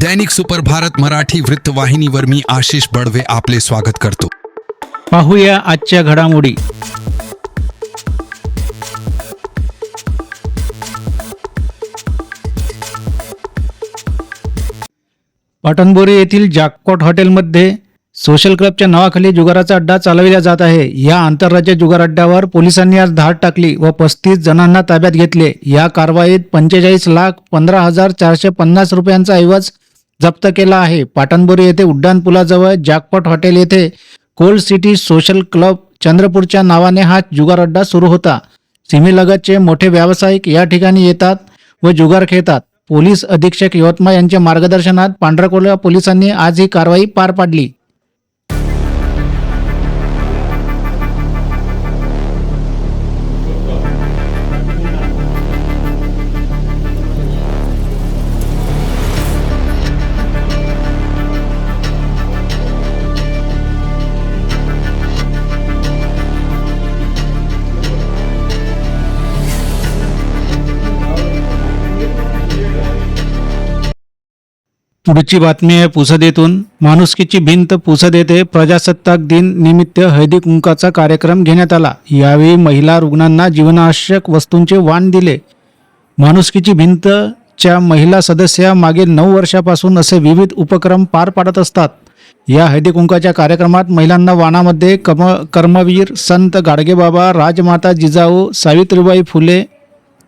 दैनिक super Bharat Marathi वृत्तवाहिनीवर मी आशिष बडवे आपले स्वागत करतो. पाहूया आजच्या घडामोडी. पाटणबोरी येथील जॅकपॉट हॉटेलमध्ये सोशल क्लबच्या नावाखाली जुगाराचा अड्डा चालविला जात आहे. या आंतरराज्य जुगार अड्ड्यावर पोलिसांनी आज धाड टाकली व पस्तीस जणांना ताब्यात घेतले. या कारवाईत पंचेचाळीस लाख पंधरा हजार चारशे पन्नास रुपयांचा ऐवज जप्त केला आहे. पाटणबोरी येथे उड्डाणपुलाजवळ जॅकपॉट हॉटेल येथे कोल्ड सिटी सोशल क्लब चंद्रपूरच्या नावाने हा जुगार अड्डा सुरू होता. सीमेलगतचे मोठे व्यावसायिक या ठिकाणी येतात व जुगार खेळतात. पोलीस अधीक्षक यवतमाळ यांच्या मार्गदर्शनात पांढरकोला पोलिसांनी आज ही कारवाई पार पाडली. पुढची बातमी आहे पुसदेतून. माणुसकीची भिंत पुसद येथे प्रजासत्ताक दिन निमित्त हळदी कुंकाचा कार्यक्रम घेण्यात आला. यावेळी महिला रुग्णांना जीवनावश्यक वस्तूंचे वाण दिले. माणुसकीची भिंतच्या महिला सदस्या मागील नऊ वर्षापासून असे विविध उपक्रम पार पाडत असतात. या हळदी कुंकाच्या कार्यक्रमात महिलांना वाणामध्ये कम कर्मवीर संत गाडगेबाबा राजमाता जिजाऊ सावित्रीबाई फुले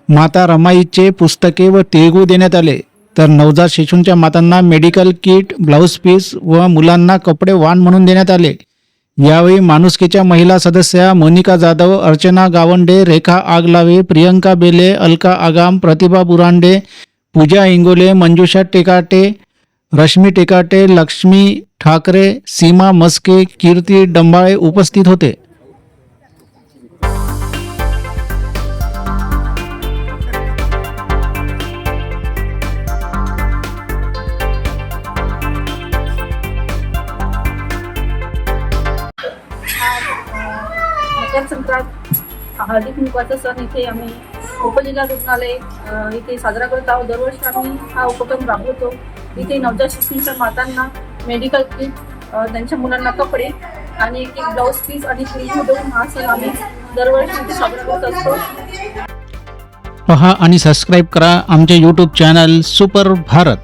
माता रमाईचे पुस्तके व तेगू देण्यात आले. तर नवजात शिशूंच्या मातांना मेडिकल किट ब्लाऊज पीस व मुलांना कपडे वाण म्हणून देण्यात आले. यावेळी माणुसकीच्या महिला सदस्या मोनिका जाधव अर्चना गावंडे रेखा आगलावे प्रियंका बेले अलका आगाम प्रतिभा बुरांडे पूजा इंगोले मंजुषा टेकाटे रश्मी टेकाटे लक्ष्मी ठाकरे सीमा मस्के कीर्ती डंबाळे उपस्थित होते. मकर संक्रांत हळदी कुंकवाचा सण इथे आम्ही उपजिल्हा रुग्णालय इथे साजरा करत आहोत. दरवर्षी आम्ही हा उपक्रम राबवतो. इथे नवजात शिशूंच्या मातांना मेडिकल किट त्यांच्या मुलांना कपडे आणि एक एक ब्लाऊज पीस आणि फ्रीज देऊन हा सण आम्ही दरवर्षी इथे साजरा करत असतो. पहा आणि सबस्क्राईब करा आमचे यूट्यूब चॅनल सुपर भारत